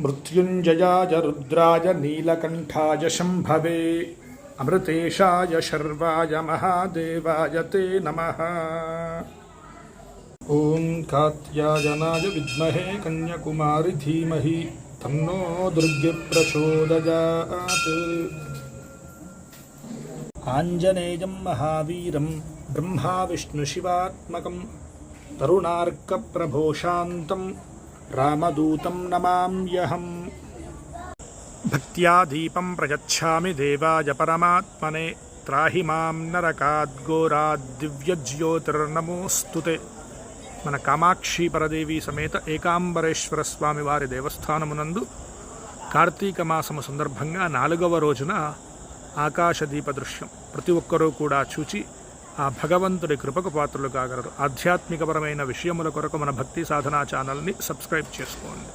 मृत्युञ्जयाय रुद्राय नीलकण्ठाय शम्भवे अमृतेशाय शर्वाय महादेवाय ते नमः। ॐ कात्यायनाय विद्महे कन्याकुमारि धीमहि। तन्नो दुर्गप्रचोदयात्। आञ्जनेयं महावीरं, ब्रह्मा विष्णुशिवात्मकं రామదూతం నమామ్యహం భక్త్యా దీపం ప్రయచ్చామి దేవాయ పరమాత్మనే. త్రాహి మాం నరకాద్ఘోరాద్దివ్యజ్యోతిర్నమోస్తు మన కామాక్షి పరదేవి సమేత ఏకాంబరేశ్వర స్వామి వారి దేవస్థానమునందు కార్తీక మాసము సందర్భంగా నాలుగవ రోజున ఆకాశదీప దృశ్యం ప్రతి ఒక్కరూ కూడా చూచి ఆ భగవంతుడి కృపకు పాత్రలు కాగలరు ఆధ్యాత్మికపరమైన విషయముల కొరకు మన భక్తి సాధనా ఛానల్ని సబ్స్క్రైబ్ చేసుకోండి.